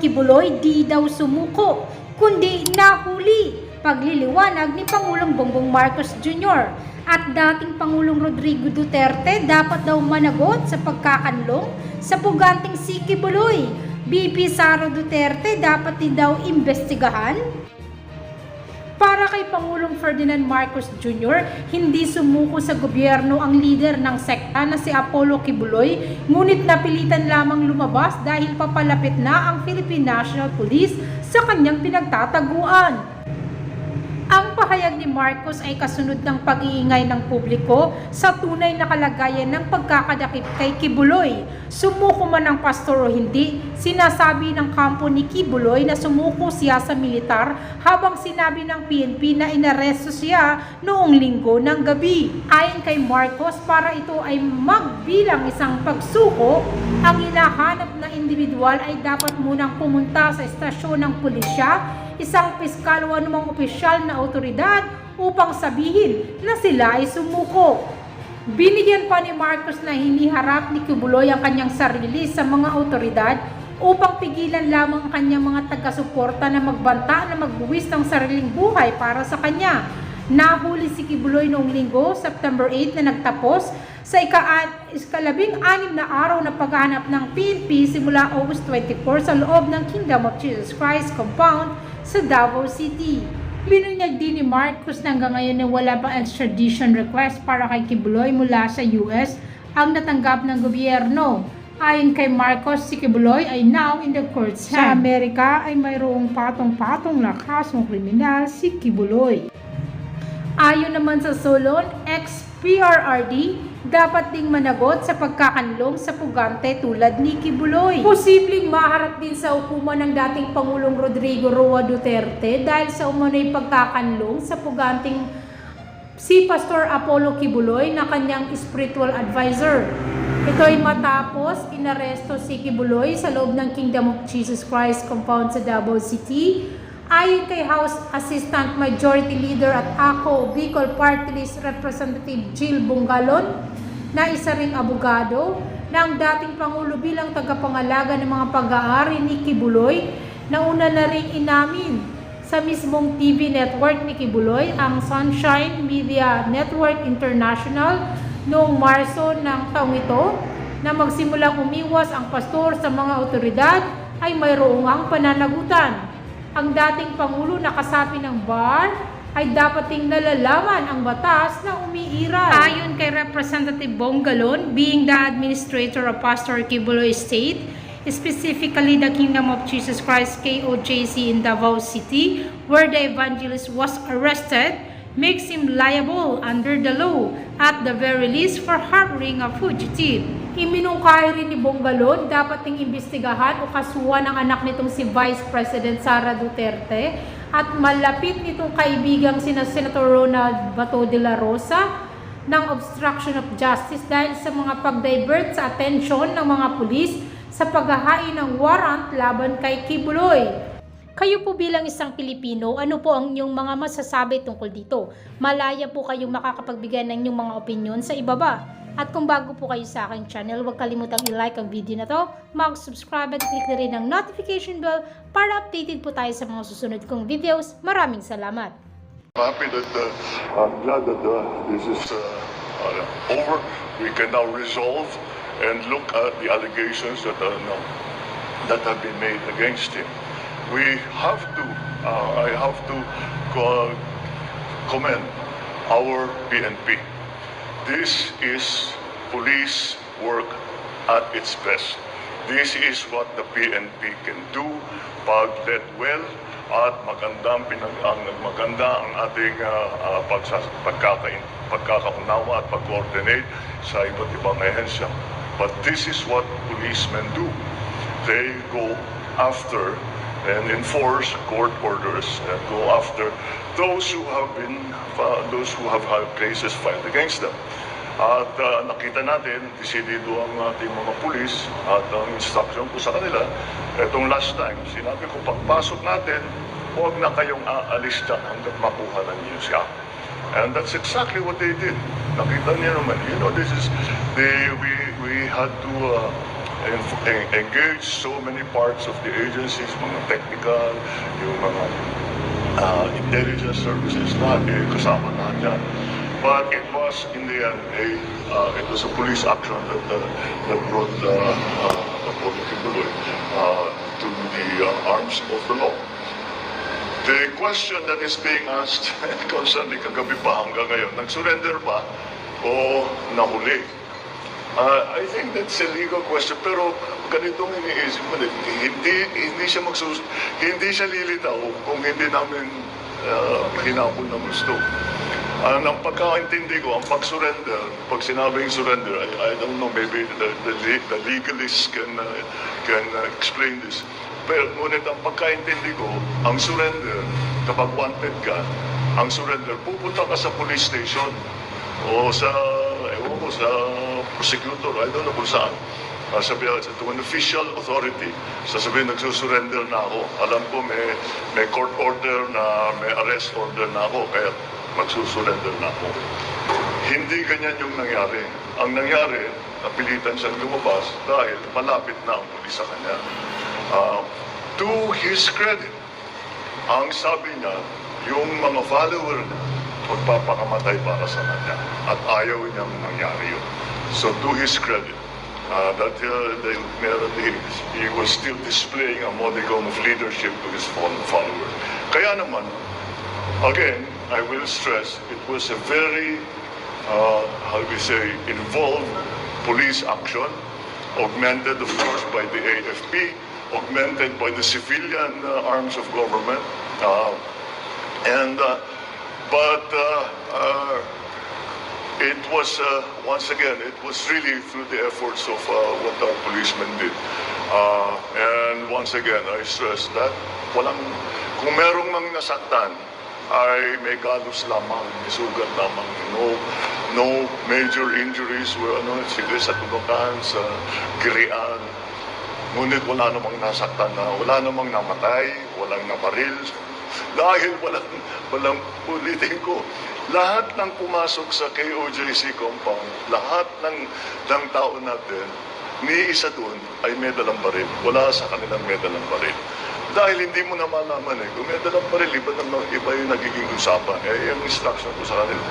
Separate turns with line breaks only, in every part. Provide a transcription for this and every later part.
Kibuloy di daw sumuko, kundi nahuli. Pagliliwanag ni Pangulong Bongbong Marcos Jr. At dating Pangulong Rodrigo Duterte dapat daw managot sa pagkakanlong sa puganting si Kibuloy. BP Sara Duterte dapat din daw imbestigahan para kay Pangulong Ferdinand Marcos Jr., hindi sumuko sa gobyerno ang leader ng sekta na si Apollo Kibuloy, ngunit napilitan lamang lumabas dahil papalapit na ang Philippine National Police sa kanyang pinagtataguan. Pahayag ni Marcos ay kasunod ng pag-iingay ng publiko sa tunay na kalagayan ng pagkakadakip kay Kibuloy. Sumuko man ang pastor o hindi, sinasabi ng kampo ni Kibuloy na sumuko siya sa militar habang sinabi ng PNP na inaresto siya noong linggo ng gabi. Ayon kay Marcos, para ito ay magbilang isang pagsuko, ang hinahanap na individual ay dapat munang pumunta sa estasyon ng pulisya isang piskal o anumang opisyal na otoridad upang sabihin na sila ay sumuko. Binigyan pa ni Marcos na hiniharap ni Kibuloy ang kanyang sarili sa mga otoridad upang pigilan lamang ang kanyang mga taga-suporta na magbanta na magbuwis ng sariling buhay para sa kanya. Nahuli si Kibuloy noong linggo, September 8 na nagtapos sa ika iskalabing anim na araw na paghahanap ng PNP simula August 24 sa loob ng Kingdom of Jesus Christ compound sa Davao City. Binunyag din ni Marcos na hanggang ngayon na wala pang extradition request para kay Kibuloy mula sa US ang natanggap ng gobyerno. Ayon kay Marcos, si Kibuloy ay now in the courts. Sa Amerika ay mayroong patong-patong na kasong kriminal si Kibuloy. Ayon naman sa Solon, ex-PRRD, dapat ding managot sa pagkakanlong sa pugante tulad ni Kibuloy. Posibleng maharap din sa hukuman ng dating Pangulong Rodrigo Roa Duterte dahil sa umano'y pagkakanlong sa puganting si Pastor Apollo Kibuloy na kanyang spiritual advisor. Ito ay matapos inaresto si Kibuloy sa loob ng Kingdom of Jesus Christ compound sa Davao City Ayon kay House Assistant Majority Leader at ako, Bicol Party List Representative Jill Bungalon, na isa ring abogado, ng dating Pangulo bilang tagapangalaga ng mga pag-aari ni Kibuloy, na una na ring inamin sa mismong TV network ni Kibuloy, ang Sunshine Media Network International, noong Marso ng taong ito, na magsimulang umiwas ang pastor sa mga otoridad ay mayroong ang pananagutan ang dating Pangulo na kasapi ng bar ay dapat ding nalalaman ang batas na umiiral. Ayon kay Representative Bongalon, being the administrator of Pastor Kibulo Estate, specifically the Kingdom of Jesus Christ KOJC in Davao City, where the evangelist was arrested, makes him liable under the law at the very least for harboring a fugitive. Iminungkahi rin ni Bongalon dapat ting imbestigahan o kasuhan ang anak nitong si Vice President Sara Duterte at malapit nitong kaibigang sina Senator Ronald Bato de la Rosa ng obstruction of justice dahil sa mga pag-divert sa atensyon ng mga pulis sa paghahain ng warrant laban kay Kibuloy. Kayo po bilang isang Pilipino, ano po ang inyong mga masasabi tungkol dito? Malaya po kayong makakapagbigay ng inyong mga opinion sa ibaba. At kung bago po kayo sa aking channel, huwag kalimutang i-like ang video na to, mag-subscribe at click na rin ang notification bell para updated po tayo sa mga susunod kong videos. Maraming salamat!
happy that uh, I'm glad that uh, this is uh, uh, over. We can now resolve and look at the allegations that are no, that have been made against him. We have to. Uh, I have to co- commend our PNP. This is police work at its best. This is what the PNP can do pag led well at magandang pinag ang maganda ang ating uh, uh, pagsas, pagkaka, pagkakaunawa at pag-coordinate sa iba't ibang ehensya. But this is what policemen do. They go after and enforce court orders and go after those who have been uh, those who have had cases filed against them. At uh, nakita natin, desidido ang ating mga pulis at ang instruction ko sa kanila, etong last time, sinabi ko, pagpasok natin, huwag na kayong aalis dyan hanggat makuha na niyo siya. And that's exactly what they did. Nakita niyo naman, you know, this is, they, we, we had to uh, en- en- engaged so many parts of the agencies, mga technical, yung mga uh, intelligence services lahat, eh, kasama lahat yan. But it was, in the end, a, uh, it was a police action that, uh, that brought uh, uh, Kibuloy uh, to the uh, arms of the law. The question that is being asked constantly kagabi pa hanggang ngayon, nag-surrender ba o nahuli? Uh, I think that's a legal question pero ganitong iniisip mo hindi hindi siya magsus hindi siya lilitaw kung hindi namin uh, hinapon ng gusto. Ang ang pagkakaintindi ko, ang pag-surrender, pag sinabing surrender, I, I don't know, maybe the, the, the legalists can, uh, can uh, explain this. Pero ngunit ang pagkaintindi ko, ang surrender, kapag wanted ka, ang surrender, pupunta ka sa police station o sa, ewan ko, sa prosecutor, I don't know kung saan. Sabi, to an official authority, sasabihin, nagsusurrender na ako. Alam ko may, may court order na, may arrest order na ako, kaya magsusurrender na ako. Hindi ganyan yung nangyari. Ang nangyari, napilitan siyang lumabas dahil malapit na ang pulis sa kanya. Uh, to his credit, ang sabi niya, yung mga follower niya, magpapakamatay para sa kanya. At ayaw niyang nangyari yun. So to his credit, uh, that uh, the, meron he, was still displaying a modicum of leadership to his fol- follower. Kaya naman, again, I will stress, it was a very, uh, how we say, involved police action, augmented, of course, by the AFP, augmented by the civilian uh, arms of government. Uh, and, uh, but uh, it was, uh, once again, it was really through the efforts of uh, what our policemen did. Uh, and once again, I stress that walang, kung merong mang nasaktan, ay may galos lamang, may sugat lamang. No, no major injuries, were, ano, sige, sa tubukan, sa girian. Ngunit wala namang nasaktan na, wala namang namatay, walang nabaril. Dahil walang, walang ulitin ko, lahat ng pumasok sa KOJC compound, lahat ng, ng tao natin, ni isa doon ay may dalang baril. Wala sa kanilang may dalang baril. Dahil hindi mo na malaman eh, kung may dalang baril, iba, naman, iba yung nagiging usapan. Eh, yung instruction ko sa kanila.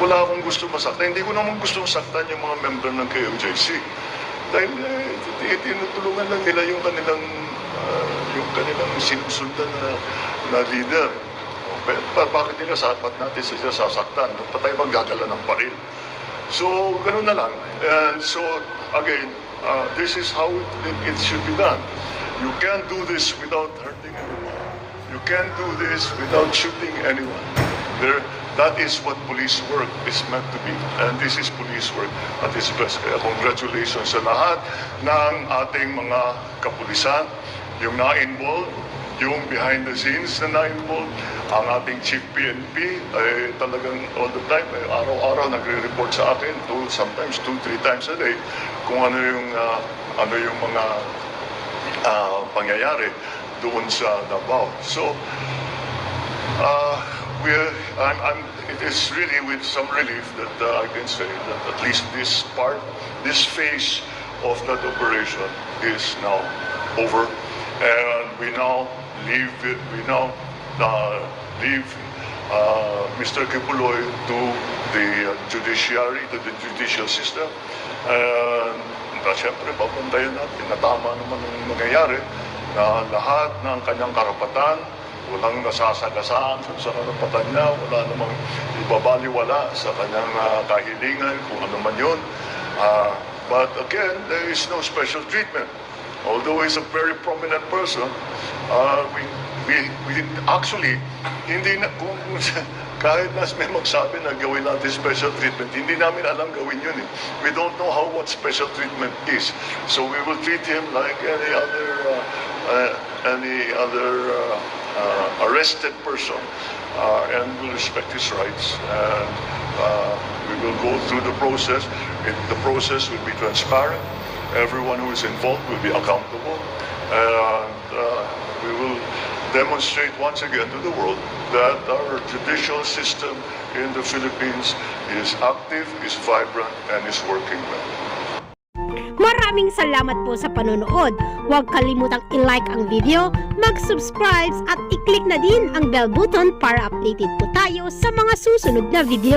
Wala akong gusto masaktan. Hindi ko naman gusto masaktan yung mga member ng KOJC. Dahil eh, tinutulungan lang nila yung kanilang ah, yung kanilang sinusundan na, na leader. O, ba- ba- bakit nila sapat natin sila sasaktan? Ba't pa tayo maggagala ng baril? So, ganun na lang. And so, again, uh, this is how it, it should be done. You can't do this without hurting anyone. You can't do this without shooting anyone. There, that is what police work is meant to be. And this is police work at its best. Kaya congratulations sa lahat ng ating mga kapulisan, yung na-involved, yung behind the scenes na na-involved, ang ating chief PNP ay talagang all the time, ay araw-araw nagre-report sa akin, two, sometimes two, three times a day, kung ano yung, ah, ano yung mga ah, pangyayari doon sa Davao. So, uh, we're, I'm, I'm, it is really with some relief that uh, I can say that at least this part, this phase of that operation is now over. And we now leave it, we now uh, leave uh, Mr. Kipuloy to the uh, judiciary, to the judicial system. And uh, siyempre, papuntayan natin na tama naman ang mangyayari na lahat ng kanyang karapatan, walang nasasagasaan sa karapatan niya, wala namang ibabaliwala sa kanyang ah, kahilingan, kung ano man yun. Ah, but again, there is no special treatment. Although he's a very prominent person, uh, we, we, we actually, hindi na, kung, kahit na may magsabi na gawin natin special treatment, hindi namin alam gawin yun eh. We don't know how what special treatment is. So we will treat him like any other, uh, uh, any other uh, uh, arrested person uh, and will respect his rights. And we will go through the process. It, the process will be transparent. Everyone who is involved will be accountable. And we will demonstrate once again to the world that our judicial system in the Philippines is active, is vibrant, and is working well.
Maraming salamat po sa panonood. Huwag kalimutang i-like ang video, mag-subscribe at i-click na din ang bell button para updated po tayo sa mga susunod na video.